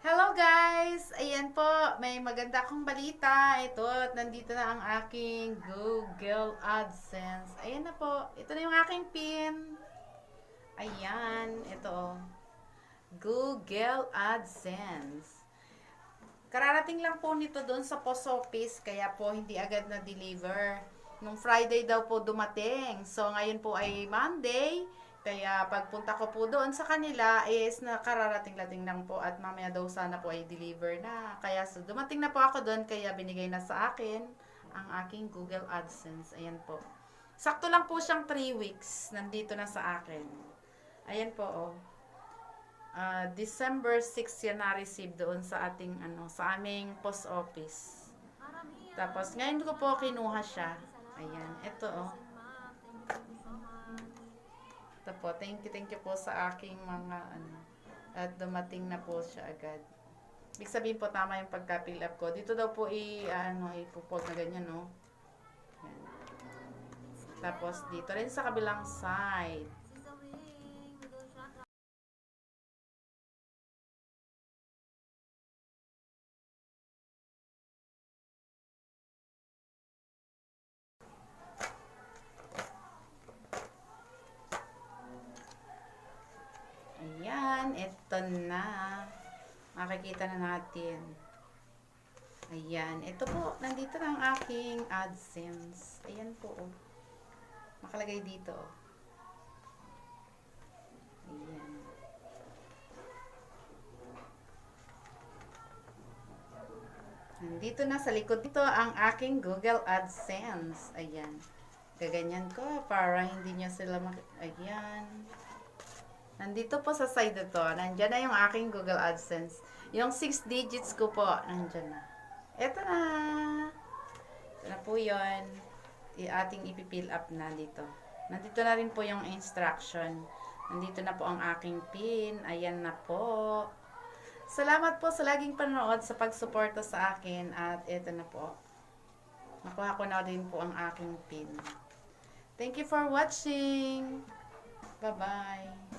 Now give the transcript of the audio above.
Hello guys! Ayan po, may maganda akong balita. Ito, at nandito na ang aking Google AdSense. Ayan na po, ito na yung aking pin. Ayan, ito. Google AdSense. Kararating lang po nito doon sa post office, kaya po hindi agad na deliver. Nung Friday daw po dumating. So ngayon po ay Monday. Kaya pagpunta ko po doon sa kanila is nakararating-lating lang po at mamaya daw sana po ay deliver na. Kaya so, dumating na po ako doon kaya binigay na sa akin ang aking Google AdSense. Ayan po. Sakto lang po siyang 3 weeks. Nandito na sa akin. Ayan po oh. Ah, December 6 yan na-receive doon sa ating ano, sa aming post office. Tapos ngayon ko po kinuha siya. Ayan, ito oh. Ito po, thank you, thank you po sa aking mga ano. At dumating na po siya agad. Ibig sabihin po tama yung pagka-fill up ko. Dito daw po i ano, ipopost na ganyan, no. Yan. Tapos dito rin sa kabilang side. Ayan, ito na. Makikita na natin. Ayan, ito po, nandito na ang aking AdSense. Ayan po, oh. Makalagay dito, oh. Ayan. Nandito na sa likod dito ang aking Google AdSense. Ayan. Gaganyan ko para hindi niya sila mak... Ayan. Nandito po sa side ito, nandyan na yung aking Google AdSense. Yung 6 digits ko po, nandyan na. Ito na. Ito na po yun. I ating ipipill up na dito. Nandito na rin po yung instruction. Nandito na po ang aking pin. Ayan na po. Salamat po sa laging panonood sa pagsuporta sa akin. At ito na po. Nakuha ko na din po ang aking pin. Thank you for watching. Bye-bye.